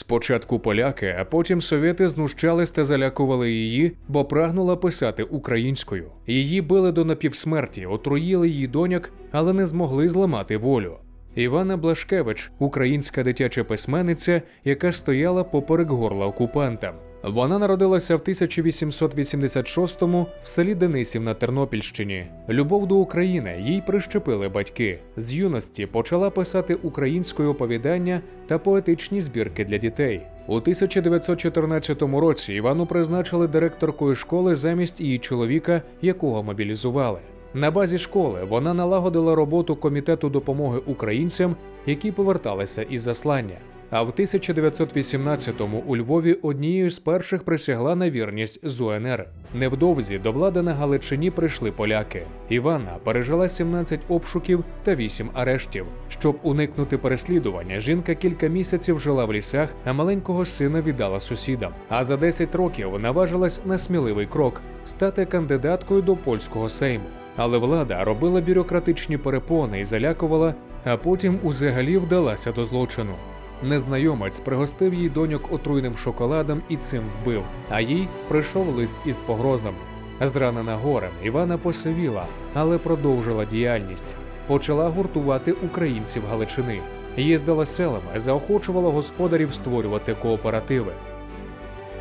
Спочатку поляки, а потім совєти знущались та залякували її, бо прагнула писати українською. Її били до напівсмерті, отруїли її доньок, але не змогли зламати волю. Івана Блашкевич, українська дитяча письменниця, яка стояла поперек горла окупантам. Вона народилася в 1886-му в селі Денисів на Тернопільщині. Любов до України їй прищепили батьки. З юності почала писати українською оповідання та поетичні збірки для дітей. У 1914 році Івану призначили директоркою школи замість її чоловіка, якого мобілізували. На базі школи вона налагодила роботу комітету допомоги українцям, які поверталися із заслання. А в 1918-му у Львові однією з перших присягла на вірність з УНР. Невдовзі до влади на Галичині прийшли поляки. Іванна пережила 17 обшуків та 8 арештів. Щоб уникнути переслідування, жінка кілька місяців жила в лісах, а маленького сина віддала сусідам. А за 10 років наважилась на сміливий крок стати кандидаткою до польського сейму. Але влада робила бюрократичні перепони і залякувала, а потім узагалі вдалася до злочину. Незнайомець пригостив їй доньок отруйним шоколадом і цим вбив, а їй прийшов лист із погрозами. Зранена горем, Івана посивіла, але продовжила діяльність. Почала гуртувати українців Галичини, їздила селами, заохочувала господарів створювати кооперативи.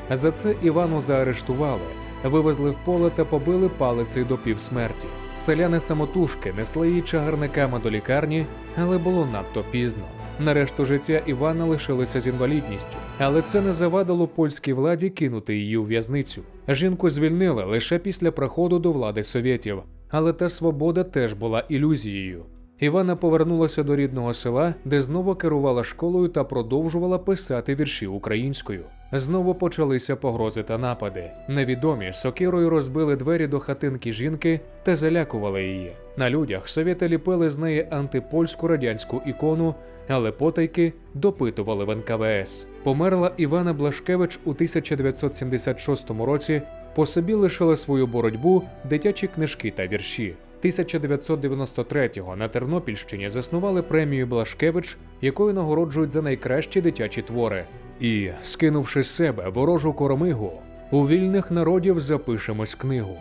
За це Івану заарештували, вивезли в поле та побили палицею до півсмерті. Селяни самотужки несли її чагарниками до лікарні, але було надто пізно. На решту життя Івана лишилася з інвалідністю, але це не завадило польській владі кинути її у в'язницю. Жінку звільнили лише після приходу до влади совєтів, але та свобода теж була ілюзією. Івана повернулася до рідного села, де знову керувала школою та продовжувала писати вірші українською. Знову почалися погрози та напади. Невідомі сокирою розбили двері до хатинки жінки та залякували її. На людях совєти ліпили з неї антипольську радянську ікону, але потайки допитували в НКВС. Померла Івана Блашкевич у 1976 році. По собі лишила свою боротьбу, дитячі книжки та вірші. 1993-го на Тернопільщині заснували премію Блашкевич, якою нагороджують за найкращі дитячі твори. І, скинувши з себе ворожу коромигу, у вільних народів запишемось книгу.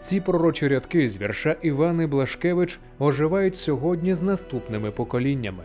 Ці пророчі рядки з вірша Івани Блашкевич оживають сьогодні з наступними поколіннями.